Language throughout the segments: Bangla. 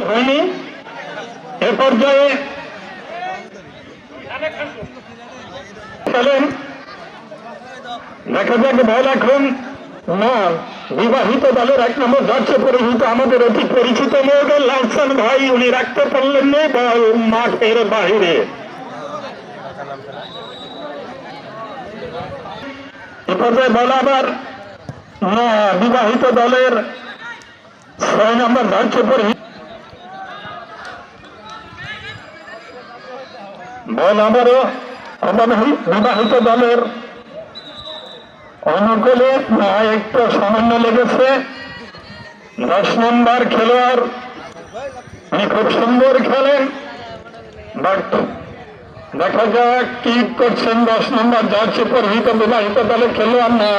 হয়নি। এ পর্যায়ে খেলেন। দেখা যাক বল এখন না, বিবাহিত দলের এক নম্বর যাচ্ছে পরিহিত আমাদের অতি পরিচিত লোক লালসান ভাই, উনি রাখতে পারলেন না, বল মাঠের বাহিরে এ পর্যায়ে বল আবার। না, বিবাহিত দলের ছয় নম্বর যাচ্ছে পরিহিত বল অবাবহিত বিবাহিত দলের অনুকূলে না একটু সামান্য লেগেছে। দশ নম্বর খেলোয়াড় খুব সুন্দর খেলেন। দেখা যাক কি করছেন দশ নম্বর জার্সি পরিহিত বিবাহিত দলের খেলোয়াড় না।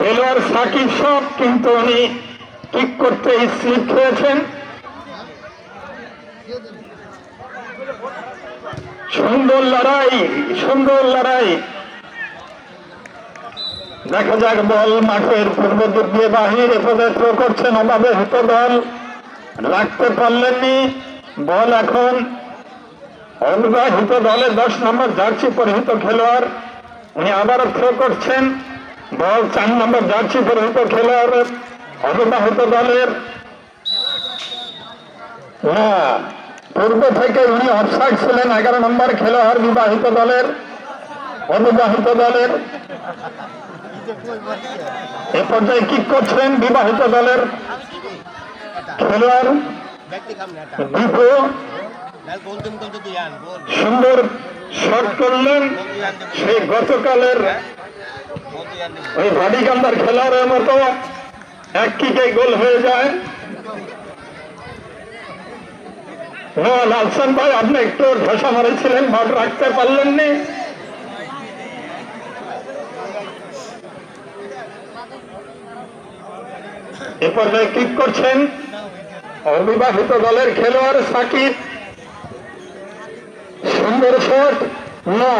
খেলোয়াড় সাকিব সব কিন্তু উনি ঠিক করতে স্লিপ খেয়েছেন। সুন্দর লড়াই সুন্দর লড়াই। দেখা যাক বল মাঠের পূর্ব দিক দিয়ে বাহির এভাবে করছেন অভাবে হিত দল। রাখতে পারলেননি। বল এখন অবিবাহিত দলের দশ নম্বর জার্সি পরিহিত খেলোয়াড়। উনি আবারও থ্রো করছেন। বল চার নম্বর জার্সি পরিহিত খেলোয়াড় অবিবাহিত দলের। পূর্ব থেকে উনি অফসাইড ছিলেন। এগারো নম্বর খেলোয়াড় বিবাহিত দলের অবিবাহিত দলের। এ পর্যায়ে কি করছেন বিবাহিত দলের খেলোয়াড় সুন্দর শট করলেন। সেই গতকালের ওই ভাডিকান্দার খেলোয়াড়ের মতো। এক কিকে গোল হয়ে যায়। লালসান ভাই, আপনি একটু ঘষা মারেছিলেন বল রাখতে পারলেননি। এ পর্যায়ে কিক করছেন। অবিবাহিত দলের খেলোয়াড় সাকিব। সুন্দর শট না।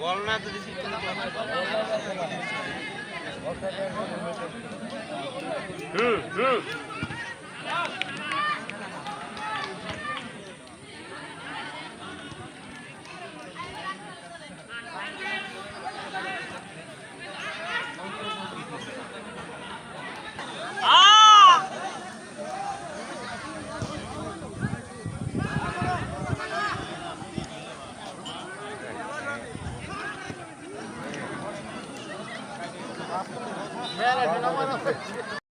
গোল না তো দিছি Man, I don't know what I'm